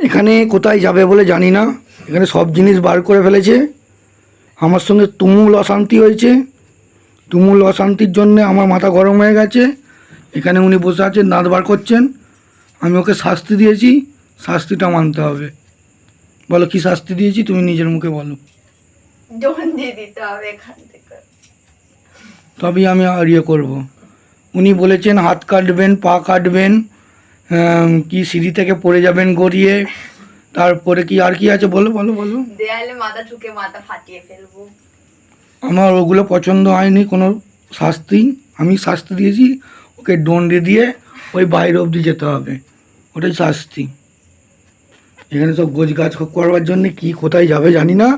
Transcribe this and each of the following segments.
এখানে কোথায় যাবে বলে জানি না। এখানে সব জিনিস বার করে ফেলেছে। আমার সঙ্গে তুমুল অশান্তি হয়েছে। তুমুল অশান্তির জন্য আমার মাথা গরম হয়ে গেছে। এখানে উনি বসে আছেন দাঁত বার করছেন। আমি ওকে শাস্তি দিয়েছি। শাস্তিটা মানতে হবে। বলো কি শাস্তি দিয়েছি তুমি নিজের মুখে বলো। তবেই আমি আর ইয়ে করব। উনি বলেছেন হাত কাটবেন পা কাটবেন। কি সিঁড়ি থেকে পড়ে যাবেন গড়িয়ে? তারপরে কি আর কি আছে? বলো বলো বলো। দেয়ালে মাথা ঠুকে মাথা ফাটিয়ে ফেলব। আমার ওগুলো পছন্দ হয়নি কোনো শাস্তি। আমি শাস্তি দিয়েছি ওকে দণ্ডে দিয়ে ওই বাইরে অবধি যেতে হবে। ওটাই শাস্তি। এখানে সব গোছ গাছ করবার জন্য কি কোথায় যাবে জানি না।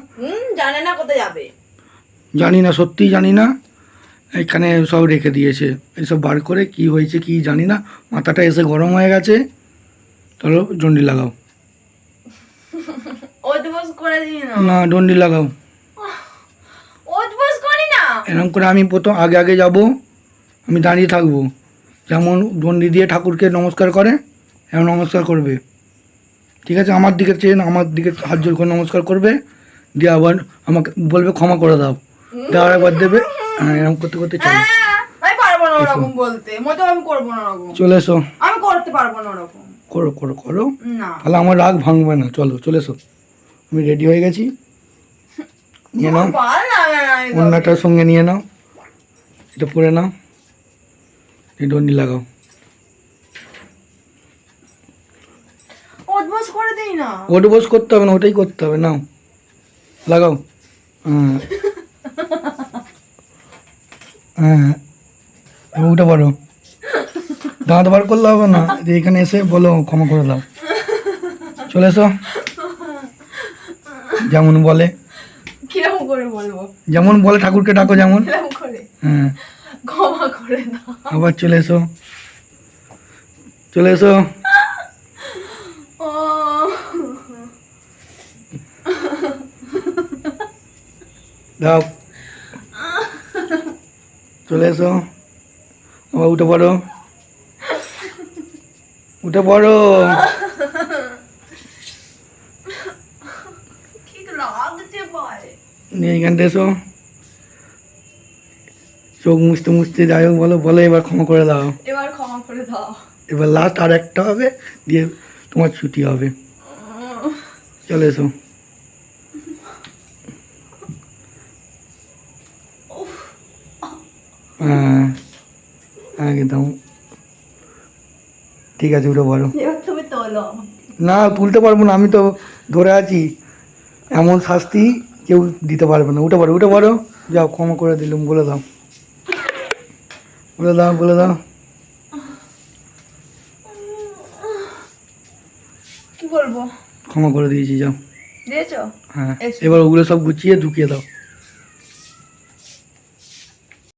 জানে না কোথায় যাবে। জানি না সত্যিই জানি না। এখানে সব রেখে দিয়েছে। এইসব বার করে কি হয়েছে কি জানি না। মাথাটা এসে গরম হয়ে গেছে। চলো ডন্ডি লাগাও। না ডন্ডি লাগাও। এরকম করে আমি প্রথম আগে আগে যাব। আমি দাঁড়িয়ে থাকব। যেমন ডন্ডি দিয়ে ঠাকুরকে নমস্কার করে এমন নমস্কার করবে। ঠিক আছে? আমার দিকে চেন আমার দিকে হাত জোর করে নমস্কার করবে। দিয়ে আবার আমাকে বলবে ক্ষমা করে দাও। দেওয়ার একবার দেবে। এরকম করতে করতে চলো। হ্যাঁ, আমি পারব না ওরকম বলতে। মোটেও আমি করব না ওরকম। চলে এসো। আমি করতে পারব না ওরকম। করো করো করো। না। তাহলে আমার রাগ ভাঙবে না। চলো চলে এসো। আমি রেডি হয়ে গেছি। নিয়ে নাও। অন্যটার সঙ্গে নিয়ে নাও। এটা পরে নাও। এই ডন্ডি লাগাও। ওদবস করে দিই না। ওটা করতে হবে না ওটাই করতে হবে। নাও। লাগাও। হ্যাঁ। হ্যাঁ। উঠে পারো দাঁত বার করলে হবে না। যে এখানে এসে বলো ক্ষমা করে দাও। চলে এসো। যেমন বলে। কীরকম করে বলব? যেমন বলে ঠাকুরকে ডাকো যেমন। হ্যাঁ। ক্ষমা করে দাও। আবার চলে এসো। চলে এসো। দাও। চলে এসো। আবার উঠে পড়ো। উঠে পড়ো। নিয়ে এখানটা এসো। চোখ মুছতে মুছতে যাই হোক বলো বলো এবার ক্ষমা করে দাও। এবার ক্ষমা করে দাও। এবার লাস্ট আর একটা হবে দিয়ে তোমার ছুটি হবে। চলে এসো। একদম। ঠিক আছে উঠে বলো। না তুলতে পারব না আমি তো ধরে আছি। এমন শাস্তি কেউ দিতে পারবে না। উঠে পারো উঠে পারো যাও ক্ষমা করে দিলাম বলে দাও। বলে দাও বলে দাও। কি বলব? ক্ষমা করে দিয়েছি যাও। দিয়েছ? হ্যাঁ এবার ওগুলো সব গুছিয়ে ঢুকিয়ে দাও।